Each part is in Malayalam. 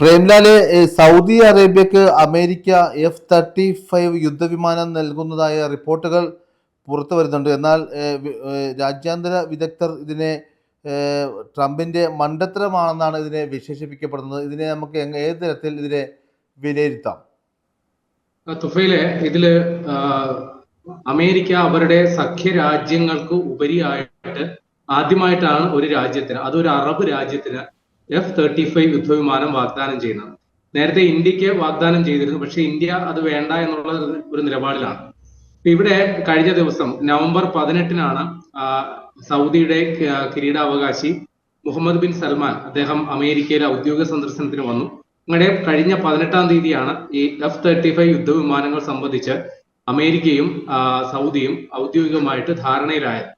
പ്രേംലാൽ സൗദി അറേബ്യക്ക് അമേരിക്ക എഫ് തേർട്ടി ഫൈവ് യുദ്ധവിമാനം നൽകുന്നതായ റിപ്പോർട്ടുകൾ പുറത്തു വരുന്നുണ്ട്. എന്നാൽ രാജ്യാന്തര വിദഗ്ധർ ഇതിനെ ട്രംപിന്റെ മണ്ടത്തരമാണെന്നാണ് ഇതിനെ വിശേഷിപ്പിക്കപ്പെടുന്നത്. ഇതിനെ നമുക്ക് ഏത് തരത്തിൽ ഇതിനെ വിലയിരുത്താം? തുഫയിലെ ഇതിൽ അമേരിക്ക അവരുടെ സഖ്യ രാജ്യങ്ങൾക്ക് ഉപരിയായിട്ട് ആദ്യമായിട്ടാണ് ഒരു രാജ്യത്തിന് അതൊരു അറബ് രാജ്യത്തിന് എഫ് തേർട്ടി ഫൈവ് യുദ്ധവിമാനം വാഗ്ദാനം ചെയ്യുന്നത്. നേരത്തെ ഇന്ത്യയ്ക്ക് വാഗ്ദാനം ചെയ്തിരുന്നു. പക്ഷെ ഇന്ത്യ അത് വേണ്ട എന്നുള്ള ഒരു- നിലപാടിലാണ്. ഇവിടെ കഴിഞ്ഞ ദിവസം നവംബർ പതിനെട്ടിനാണ് സൗദിയുടെ കിരീടാവകാശി മുഹമ്മദ് ബിൻ സൽമാൻ അദ്ദേഹം അമേരിക്കയിലെ ഔദ്യോഗിക സന്ദർശനത്തിന് വന്നു. അങ്ങനെ കഴിഞ്ഞ പതിനെട്ടാം തീയതിയാണ് ഈ എഫ് തേർട്ടി ഫൈവ് യുദ്ധവിമാനങ്ങൾ സംബന്ധിച്ച് അമേരിക്കയും സൗദിയും ഔദ്യോഗികമായിട്ട് ധാരണയിലായത്.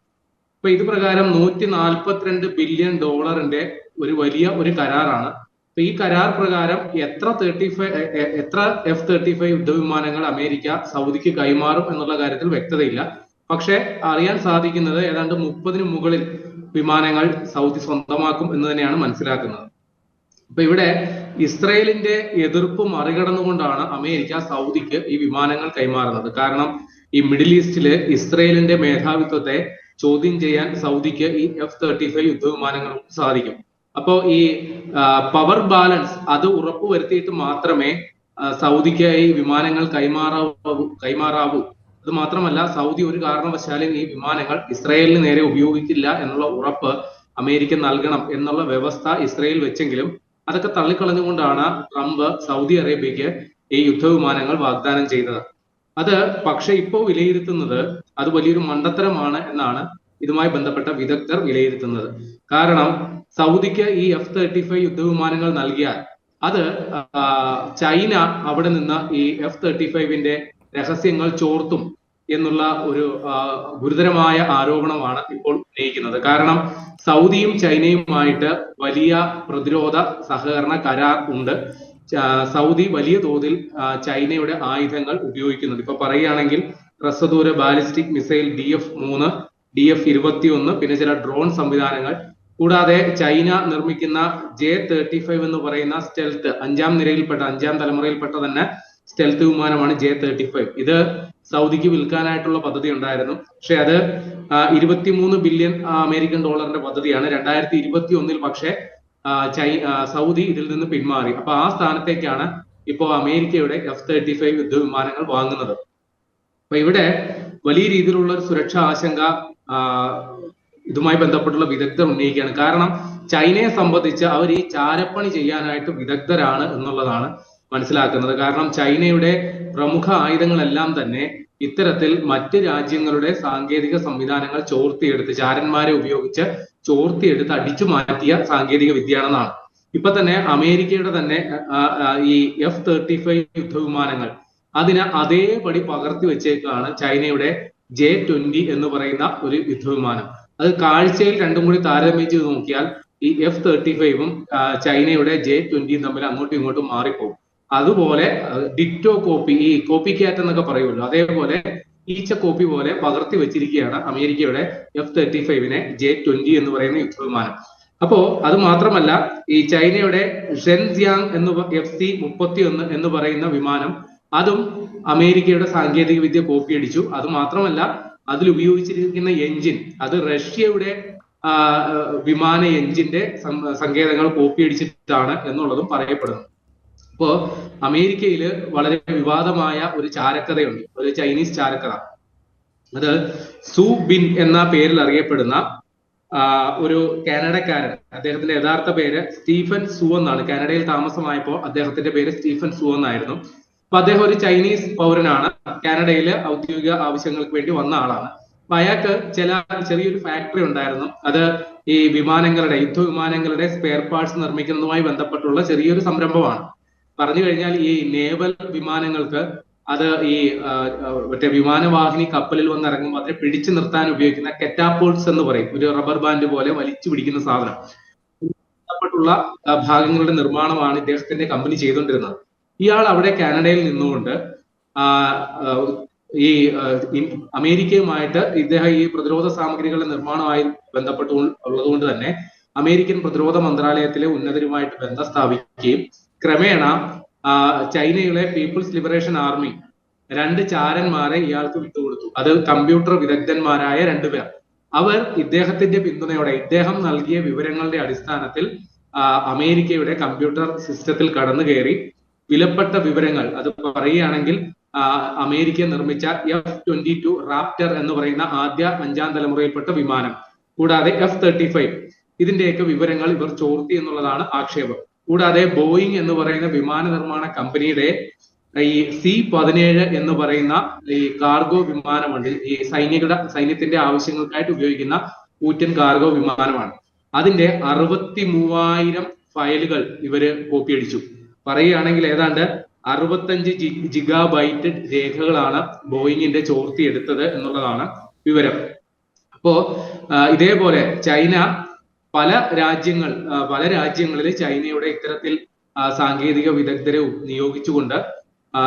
അപ്പൊ ഇത് പ്രകാരം നൂറ്റി നാൽപ്പത്തിരണ്ട് ബില്യൺ ഡോളറിന്റെ ഒരു വലിയ ഒരു കരാറാണ്. അപ്പൊ ഈ കരാർ പ്രകാരം എത്ര തേർട്ടി ഫൈവ് എത്ര എഫ് തേർട്ടി ഫൈവ് യുദ്ധവിമാനങ്ങൾ അമേരിക്ക സൗദിക്ക് കൈമാറും എന്നുള്ള കാര്യത്തിൽ വ്യക്തതയില്ല. പക്ഷെ അറിയാൻ സാധിക്കുന്നത് ഏതാണ്ട് മുപ്പതിന് മുകളിൽ വിമാനങ്ങൾ സൗദി സ്വന്തമാക്കും എന്ന് തന്നെയാണ് മനസ്സിലാക്കുന്നത്. അപ്പൊ ഇവിടെ ഇസ്രയേലിന്റെ എതിർപ്പ് മറികടന്നുകൊണ്ടാണ് അമേരിക്ക സൗദിക്ക് ഈ വിമാനങ്ങൾ കൈമാറുന്നത്. കാരണം ഈ മിഡിൽ ഈസ്റ്റിൽ ഇസ്രയേലിന്റെ മേധാവിത്വത്തെ ചോദ്യം ചെയ്യാൻ സൗദിക്ക് ഈ എഫ് തേർട്ടി ഫൈവ് യുദ്ധവിമാനങ്ങൾ സാധിക്കും. അപ്പോ ഈ പവർ ബാലൻസ് അത് ഉറപ്പുവരുത്തിയിട്ട് മാത്രമേ സൗദിക്ക് ഈ വിമാനങ്ങൾ കൈമാറാവൂ കൈമാറാവൂ. അത് മാത്രമല്ല സൗദി ഒരു കാരണവശാലും ഈ വിമാനങ്ങൾ ഇസ്രായേലിന് നേരെ ഉപയോഗിക്കില്ല എന്നുള്ള ഉറപ്പ് അമേരിക്ക നൽകണം എന്നുള്ള വ്യവസ്ഥ ഇസ്രായേൽ വെച്ചെങ്കിലും അതൊക്കെ തള്ളിക്കളഞ്ഞുകൊണ്ടാണ് ട്രംപ് സൗദി അറേബ്യക്ക് ഈ യുദ്ധവിമാനങ്ങൾ വാഗ്ദാനം ചെയ്തത്. അത് പക്ഷെ ഇപ്പോൾ വിലയിരുത്തുന്നത് അത് വലിയൊരു മണ്ടത്തരമാണ് എന്നാണ് ഇതുമായി ബന്ധപ്പെട്ട വിദഗ്ധർ വിലയിരുത്തുന്നത്. കാരണം സൗദിക്ക് ഈ എഫ് തേർട്ടി ഫൈവ് യുദ്ധവിമാനങ്ങൾ നൽകിയാൽ അത് ചൈന അവിടെ നിന്ന് ഈ എഫ് തേർട്ടി ഫൈവിന്റെ രഹസ്യങ്ങൾ ചോർത്തും എന്നുള്ള ഒരു ഗുരുതരമായ ആരോപണമാണ് ഇപ്പോൾ ഉന്നയിക്കുന്നത്. കാരണം സൗദിയും ചൈനയുമായിട്ട് വലിയ പ്രതിരോധ സഹകരണ കരാർ ഉണ്ട്. സൗദി വലിയ തോതിൽ ചൈനയുടെ ആയുധങ്ങൾ ഉപയോഗിക്കുന്നുണ്ട്. ഇപ്പൊ പറയുകയാണെങ്കിൽ ഹ്രസ്വദൂര ബാലിസ്റ്റിക് മിസൈൽ ഡി എഫ് മൂന്ന് ഡി എഫ് ഇരുപത്തി ഒന്ന് പിന്നെ ചില ഡ്രോൺ സംവിധാനങ്ങൾ. കൂടാതെ ചൈന നിർമ്മിക്കുന്ന ജെ തേർട്ടി ഫൈവ് എന്ന് പറയുന്ന സ്റ്റെൽത്ത് അഞ്ചാം നിരയിൽപ്പെട്ട അഞ്ചാം തലമുറയിൽപ്പെട്ട തന്നെ സ്റ്റെൽത്ത് വിമാനമാണ് ജെ തേർട്ടി ഫൈവ് ഇത് സൗദിക്ക് വിൽക്കാനായിട്ടുള്ള പദ്ധതി ഉണ്ടായിരുന്നു. പക്ഷെ അത് ഇരുപത്തിമൂന്ന് ബില്യൺ അമേരിക്കൻ ഡോളറിന്റെ പദ്ധതിയാണ്. രണ്ടായിരത്തി ഇരുപത്തി ഒന്നിൽ പക്ഷേ സൗദി ഇതിൽ നിന്ന് പിന്മാറി. അപ്പൊ ആ സ്ഥാനത്തേക്കാണ് ഇപ്പോൾ അമേരിക്കയുടെ എഫ് തേർട്ടി ഫൈവ് യുദ്ധവിമാനങ്ങൾ വാങ്ങുന്നത്. അപ്പൊ ഇവിടെ വലിയ രീതിയിലുള്ള ഒരു സുരക്ഷാ ആശങ്ക ഇതുമായി ബന്ധപ്പെട്ടുള്ള വിദഗ്ധർ ഉന്നയിക്കുകയാണ്. കാരണം ചൈനയെ സംബന്ധിച്ച് അവർ ഈ ചാരപ്പണി ചെയ്യാനായിട്ട് വിദഗ്ധരാണ് എന്നുള്ളതാണ് മനസ്സിലാക്കുന്നത്. കാരണം ചൈനയുടെ പ്രമുഖ ആയുധങ്ങളെല്ലാം തന്നെ ഇത്തരത്തിൽ മറ്റ് രാജ്യങ്ങളുടെ സാങ്കേതിക സംവിധാനങ്ങൾ ചോർത്തിയെടുത്ത് ചാരന്മാരെ ഉപയോഗിച്ച് ചോർത്തിയെടുത്ത് അടിച്ചു മാറ്റിയ സാങ്കേതിക വിദ്യയാണെന്നാണ്. ഇപ്പൊ തന്നെ അമേരിക്കയുടെ തന്നെ ഈ എഫ് തേർട്ടി ഫൈവ് യുദ്ധവിമാനങ്ങൾ അതിനെ അതേപടി പകർത്തി വെച്ചേക്കാണ് ചൈനയുടെ ജെ ട്വന്റി എന്ന് പറയുന്ന ഒരു യുദ്ധവിമാനം. അത് കാഴ്ചയിൽ രണ്ടും കൂടി താരതമ്യം ചെയ്ത് നോക്കിയാൽ ഈ എഫ് തേർട്ടി ഫൈവും ചൈനയുടെ ജെ ട്വന്റിയും തമ്മിൽ അങ്ങോട്ടും ഇങ്ങോട്ടും മാറിപ്പോകും. അതുപോലെ ഡിറ്റോ കോപ്പി ഈ കോപ്പി ക്യാറ്റ് എന്നൊക്കെ പറയുമല്ലോ അതേപോലെ ഈച്ച കോപ്പി പോലെ പകർത്തി വെച്ചിരിക്കുകയാണ് അമേരിക്കയുടെ എഫ് തേർട്ടി ഫൈവിനെ ജെ ട്വന്റി എന്ന് പറയുന്ന യുദ്ധവിമാനം. അപ്പോ അത് മാത്രമല്ല ഈ ചൈനയുടെ ഷെൻസിയാങ് എന്ന് എഫ് സി മുപ്പത്തി ഒന്ന് എന്ന് പറയുന്ന വിമാനം അതും അമേരിക്കയുടെ സാങ്കേതിക വിദ്യ കോപ്പി അടിച്ചു. അത് മാത്രമല്ല അതിൽ ഉപയോഗിച്ചിരിക്കുന്ന എഞ്ചിൻ അത് റഷ്യയുടെ വിമാന എഞ്ചിന്റെ സങ്കേതങ്ങൾ കോപ്പി അടിച്ചിട്ടാണ് എന്നുള്ളതും പറയപ്പെടുന്നു. ഇപ്പോ അമേരിക്കയിൽ വളരെ വിവാദമായ ഒരു ചാരക്കഥയുണ്ട്. ഒരു ചൈനീസ് ചാരക്കഥ. അത് സു ബിൻ എന്ന പേരിൽ അറിയപ്പെടുന്ന ഒരു കാനഡക്കാരൻ. അദ്ദേഹത്തിന്റെ യഥാർത്ഥ പേര് സ്റ്റീഫൻ സു എന്നാണ്. കാനഡയിൽ താമസമായപ്പോൾ അദ്ദേഹത്തിന്റെ പേര് സ്റ്റീഫൻ സു എന്നായിരുന്നു. അപ്പൊ അദ്ദേഹം ഒരു ചൈനീസ് പൗരനാണ്. കാനഡയിലെ ഔദ്യോഗിക ആവശ്യങ്ങൾക്ക് വേണ്ടി വന്ന ആളാണ്. അപ്പൊ അയാൾക്ക് ചില ചെറിയൊരു ഫാക്ടറി ഉണ്ടായിരുന്നു. അത് ഈ വിമാനങ്ങളുടെ യുദ്ധ വിമാനങ്ങളുടെ സ്പെയർ പാർട്സ് നിർമ്മിക്കുന്നതുമായി ബന്ധപ്പെട്ടുള്ള ചെറിയൊരു സംരംഭമാണ്. പറഞ്ഞു കഴിഞ്ഞാൽ ഈ നേവൽ വിമാനങ്ങൾക്ക് അത് ഈ മറ്റേ വിമാനവാഹിനി കപ്പലിൽ വന്ന് ഇറങ്ങുമ്പോൾ അതിനെ പിടിച്ചു നിർത്താൻ ഉപയോഗിക്കുന്ന കെറ്റാപോൾസ് എന്ന് പറയും. ഒരു റബ്ബർ ബാൻഡ് പോലെ വലിച്ചു പിടിക്കുന്ന സാധനം. ഭാഗങ്ങളുടെ നിർമ്മാണമാണ് ഇദ്ദേഹത്തിന്റെ കമ്പനി ചെയ്തുകൊണ്ടിരുന്നത്. ഇയാൾ അവിടെ കാനഡയിൽ നിന്നുകൊണ്ട് ഈ അമേരിക്കയുമായിട്ട് ഇദ്ദേഹം ഈ പ്രതിരോധ സാമഗ്രികളുടെ നിർമ്മാണമായി ബന്ധപ്പെട്ട് ഉള്ളതുകൊണ്ട് തന്നെ അമേരിക്കൻ പ്രതിരോധ മന്ത്രാലയത്തിലെ ഉന്നതരുമായിട്ട് ബന്ധം സ്ഥാപിക്കുകയും ക്രമേണ ചൈനയിലെ പീപ്പിൾസ് ലിബറേഷൻ ആർമി രണ്ട് ചാരന്മാരെ ഇയാൾക്ക് വിട്ടുകൊടുത്തു. അത് കമ്പ്യൂട്ടർ വിദഗ്ധന്മാരായ രണ്ടുപേർ അവർ ഇദ്ദേഹത്തിന്റെ പിന്തുണയോടെ ഇദ്ദേഹം നൽകിയ വിവരങ്ങളുടെ അടിസ്ഥാനത്തിൽ അമേരിക്കയുടെ കമ്പ്യൂട്ടർ സിസ്റ്റത്തിൽ കടന്നു കയറി വിലപ്പെട്ട വിവരങ്ങൾ അത് പറയുകയാണെങ്കിൽ അമേരിക്ക നിർമ്മിച്ച എഫ് ട്വന്റി ടു റാപ്റ്റർ എന്ന് പറയുന്ന ആദ്യ അഞ്ചാം തലമുറയിൽപ്പെട്ട വിമാനം. കൂടാതെ എഫ് തേർട്ടി ഫൈവ്. ഇതിന്റെയൊക്കെ വിവരങ്ങൾ ഇവർ ചോർത്തി എന്നുള്ളതാണ് ആക്ഷേപം. കൂടാതെ ബോയിങ് എന്ന് പറയുന്ന വിമാന നിർമ്മാണ കമ്പനിയുടെ ഈ സി പതിനേഴ് എന്ന് പറയുന്ന ഈ കാർഗോ വിമാനമുണ്ട്. ഈ സൈനികരുടെ സൈന്യത്തിന്റെ ആവശ്യങ്ങൾക്കായിട്ട് ഉപയോഗിക്കുന്ന കൂറ്റൻ കാർഗോ വിമാനമാണ്. അതിന്റെ അറുപത്തി മൂവായിരം ഫയലുകൾ ഇവർ കോപ്പി അടിച്ചു. പറയുകയാണെങ്കിൽ ഏതാണ്ട് അറുപത്തഞ്ച് ജി ജിഗാബൈറ്റ് രേഖകളാണ് ബോയിങ്ങിന്റെ ചോർത്തി എടുത്തത് എന്നുള്ളതാണ് വിവരം. അപ്പോ ഇതേപോലെ ചൈന പല രാജ്യങ്ങൾ പല രാജ്യങ്ങളിൽ ചൈനയുടെ ഇത്തരത്തിൽ സാങ്കേതിക വിദഗ്ധരെ നിയോഗിച്ചുകൊണ്ട്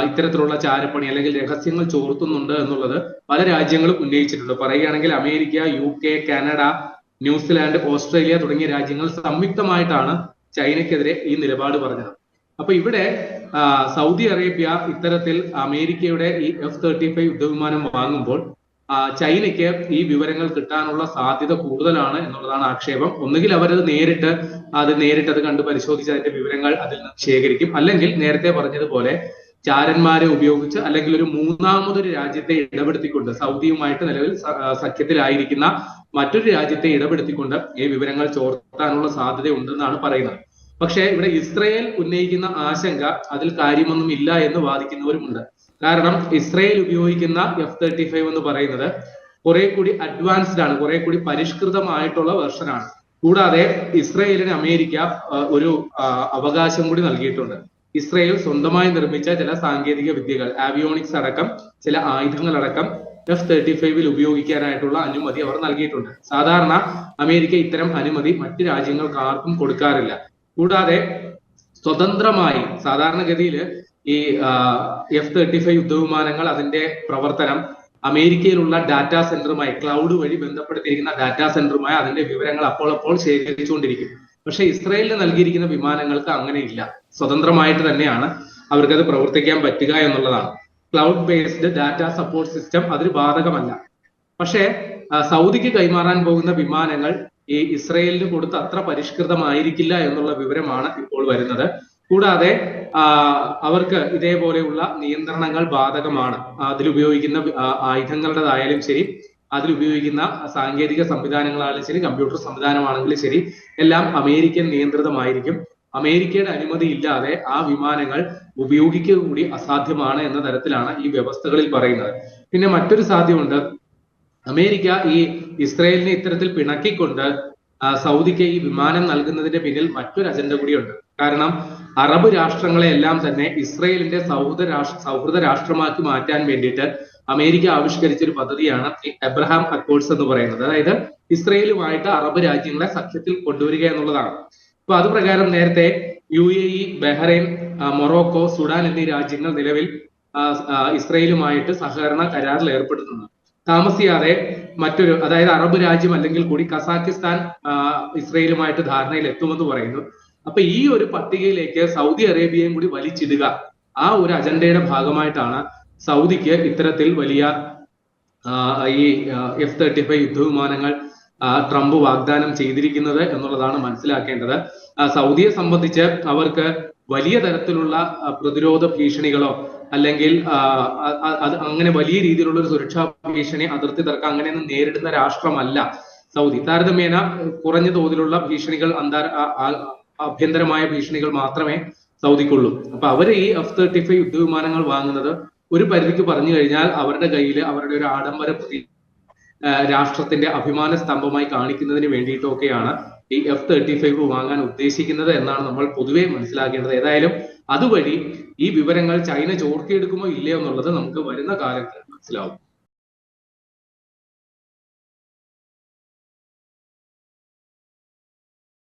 ഇത്തരത്തിലുള്ള ചാരപ്പണി അല്ലെങ്കിൽ രഹസ്യങ്ങൾ ചോർത്തുന്നുണ്ട് എന്നുള്ളത് പല രാജ്യങ്ങളും ഉന്നയിച്ചിട്ടുണ്ട്. പറയുകയാണെങ്കിൽ America U K Canada New Zealand Australia തുടങ്ങിയ രാജ്യങ്ങൾ സംയുക്തമായിട്ടാണ് ചൈനയ്ക്കെതിരെ ഈ നിലപാട് പറഞ്ഞത്. അപ്പൊ ഇവിടെ സൗദി അറേബ്യ ഇത്തരത്തിൽ അമേരിക്കയുടെ ഈ എഫ് തേർട്ടി ഫൈവ് യുദ്ധവിമാനം വാങ്ങുമ്പോൾ ചൈനയ്ക്ക് ഈ വിവരങ്ങൾ കിട്ടാനുള്ള സാധ്യത കൂടുതലാണ് എന്നുള്ളതാണ് ആക്ഷേപം. ഒന്നുകിൽ അവരത് നേരിട്ട് അത് നേരിട്ട് അത് കണ്ട് പരിശോധിച്ച് അതിന്റെ വിവരങ്ങൾ അതിൽ നിന്ന് ശേഖരിക്കും. അല്ലെങ്കിൽ നേരത്തെ പറഞ്ഞതുപോലെ ചാരന്മാരെ ഉപയോഗിച്ച് അല്ലെങ്കിൽ ഒരു മൂന്നാമതൊരു രാജ്യത്തെ ഇടപെടുത്തിക്കൊണ്ട് സൗദിയുമായിട്ട് നിലവിൽ സഖ്യത്തിലായിരിക്കുന്ന മറ്റൊരു രാജ്യത്തെ ഇടപെടുത്തിക്കൊണ്ട് ഈ വിവരങ്ങൾ ചോർത്താനുള്ള സാധ്യത ഉണ്ടെന്നാണ് പറയുന്നത്. പക്ഷേ ഇവിടെ ഇസ്രയേൽ ഉന്നയിക്കുന്ന ആശങ്ക അതിൽ കാര്യമൊന്നും ഇല്ല എന്ന് വാദിക്കുന്നവരുമുണ്ട്. കാരണം ഇസ്രയേൽ ഉപയോഗിക്കുന്ന എഫ് തേർട്ടി ഫൈവ് എന്ന് പറയുന്നത് കുറെ കൂടി അഡ്വാൻസ്ഡ് ആണ് കുറെ കൂടി പരിഷ്കൃതമായിട്ടുള്ള വെർഷനാണ് കൂടാതെ ഇസ്രയേലിന് അമേരിക്ക ഒരു അവകാശം കൂടി നൽകിയിട്ടുണ്ട്. ഇസ്രയേൽ സ്വന്തമായി നിർമ്മിച്ച ചില സാങ്കേതിക വിദ്യകൾ ആവിയോണിക്സ് അടക്കം ചില ആയുധങ്ങൾ അടക്കം എഫ് തേർട്ടി ഫൈവിൽ ഉപയോഗിക്കാനായിട്ടുള്ള അനുമതി അവർ നൽകിയിട്ടുണ്ട്. സാധാരണ അമേരിക്ക ഇത്തരം അനുമതി മറ്റ് രാജ്യങ്ങൾക്ക് ആർക്കും കൊടുക്കാറില്ല. കൂടാതെ സ്വതന്ത്രമായി സാധാരണഗതിയിൽ ഈ എഫ് തേർട്ടി ഫൈവ് യുദ്ധവിമാനങ്ങൾ അതിന്റെ പ്രവർത്തനം അമേരിക്കയിലുള്ള ഡാറ്റാ സെന്ററുമായി ക്ലൗഡ് വഴി ബന്ധപ്പെടുത്തിയിരിക്കുന്ന ഡാറ്റാ സെന്ററുമായി അതിന്റെ വിവരങ്ങൾ അപ്പോൾ അപ്പോൾ ശേഖരിച്ചുകൊണ്ടിരിക്കും. പക്ഷെ ഇസ്രായേലിന് നൽകിയിരിക്കുന്ന വിമാനങ്ങൾക്ക് അങ്ങനെയില്ല. സ്വതന്ത്രമായിട്ട് തന്നെയാണ് അവർക്കത് പ്രവർത്തിക്കാൻ പറ്റുക എന്നുള്ളതാണ്. Cloud based data support system അതിന് ബാധകമല്ല. പക്ഷേ സൗദിക്ക് കൈമാറാൻ പോകുന്ന വിമാനങ്ങൾ ഈ ഇസ്രയേലിന് കൊടുത്ത അത്ര പരിഷ്കൃതമായിരിക്കില്ല എന്നുള്ള വിവരമാണ് ഇപ്പോൾ വരുന്നത്. കൂടാതെ അവർക്ക് ഇതേപോലെയുള്ള നിയന്ത്രണങ്ങൾ ബാധകമാണ്. അതിലുപയോഗിക്കുന്ന ആ, ആയുധങ്ങളുടേതായാലും ശരി അതിൽ അതിലുപയോഗിക്കുന്ന സാങ്കേതിക സംവിധാനങ്ങളായാലും ശരി കമ്പ്യൂട്ടർ സംവിധാനമാണെങ്കിലും ശരി എല്ലാം അമേരിക്കൻ നിയന്ത്രിതമായിരിക്കും. അമേരിക്കയുടെ അനുമതി ഇല്ലാതെ ആ വിമാനങ്ങൾ ഉപയോഗിക്കുക കൂടി അസാധ്യമാണ് എന്ന തരത്തിലാണ് ഈ വ്യവസ്ഥകളിൽ പറയുന്നത്. പിന്നെ മറ്റൊരു സാധ്യമുണ്ട്. അമേരിക്ക ഈ ഇസ്രയേലിനെ ഇത്തരത്തിൽ പിണക്കിക്കൊണ്ട് സൗദിക്ക് ഈ വിമാനം നൽകുന്നതിന്റെ പിന്നിൽ മറ്റൊരു അജണ്ട കൂടിയുണ്ട്. കാരണം അറബ് രാഷ്ട്രങ്ങളെ എല്ലാം തന്നെ ഇസ്രയേലിന്റെ സൗഹൃദ രാഷ്ട്ര സൗഹൃദ രാഷ്ട്രമാക്കി മാറ്റാൻ വേണ്ടിയിട്ട് അമേരിക്ക ആവിഷ്കരിച്ച ഒരു പദ്ധതിയാണ് എബ്രഹാം അക്കോർഡ്സ് എന്ന് പറയുന്നത്. അതായത് ഇസ്രയേലുമായിട്ട് അറബ് രാജ്യങ്ങളെ സഖ്യത്തിൽ കൊണ്ടുവരിക എന്നുള്ളതാണ്. അപ്പൊ അത് പ്രകാരം നേരത്തെ U A E Bahrain Morocco Sudan എന്നീ രാജ്യങ്ങൾ നിലവിൽ ഇസ്രയേലുമായിട്ട് സഹകരണ കരാറിൽ ഏർപ്പെടുത്തുന്നത് താമസിയാതെ മറ്റൊരു അതായത് അറബ് രാജ്യം അല്ലെങ്കിൽ കൂടി കസാക്കിസ്ഥാൻ ഇസ്രയേലുമായിട്ട് ധാരണയിൽ എത്തുമെന്ന് പറയുന്നു. അപ്പൊ ഈ ഒരു പട്ടികയിലേക്ക് സൗദി അറേബ്യയും കൂടി വലിച്ചിടുക. ആ ഒരു അജണ്ടയുടെ ഭാഗമായിട്ടാണ് സൗദിക്ക് ഇത്തരത്തിൽ വലിയ ഈ എഫ് തേർട്ടി ഫൈവ് യുദ്ധവിമാനങ്ങൾ ട്രംപ് വാഗ്ദാനം ചെയ്തിരിക്കുന്നത് എന്നുള്ളതാണ് മനസ്സിലാക്കേണ്ടത്. സൗദിയെ സംബന്ധിച്ച് അവർക്ക് വലിയ തരത്തിലുള്ള പ്രതിരോധ ഭീഷണികളോ അല്ലെങ്കിൽ അത് അങ്ങനെ വലിയ രീതിയിലുള്ള ഒരു സുരക്ഷാ ഭീഷണി അതിർത്തി തർക്കം അങ്ങനെയൊന്നും നേരിടുന്ന രാഷ്ട്രമല്ല. സൗദി താരതമ്യേന കുറഞ്ഞ തോതിലുള്ള ഭീഷണികൾ അന്താ ആഭ്യന്തരമായ ഭീഷണികൾ മാത്രമേ സൗദിക്കുള്ളൂ. അപ്പൊ അവർ ഈ എഫ് തേർട്ടി ഫൈവ് യുദ്ധവിമാനങ്ങൾ വാങ്ങുന്നത് ഒരു പരിധിക്ക് പറഞ്ഞു കഴിഞ്ഞാൽ അവരുടെ കയ്യിൽ അവരുടെ ഒരു ആഡംബര രാഷ്ട്രത്തിന്റെ അഭിമാന സ്തംഭമായി കാണിക്കുന്നതിന് വേണ്ടിയിട്ടൊക്കെയാണ് ഈ എഫ് തേർട്ടി ഫൈവ് വാങ്ങാൻ ഉദ്ദേശിക്കുന്നത് എന്നാണ് നമ്മൾ പൊതുവെ മനസ്സിലാക്കേണ്ടത്. ഏതായാലും അതുവഴി ഈ വിവരങ്ങൾ ചൈന ചോർത്തിയെടുക്കുമോ ഇല്ലയോ എന്നുള്ളത് നമുക്ക് വരുന്ന കാലത്ത് മനസ്സിലാവും.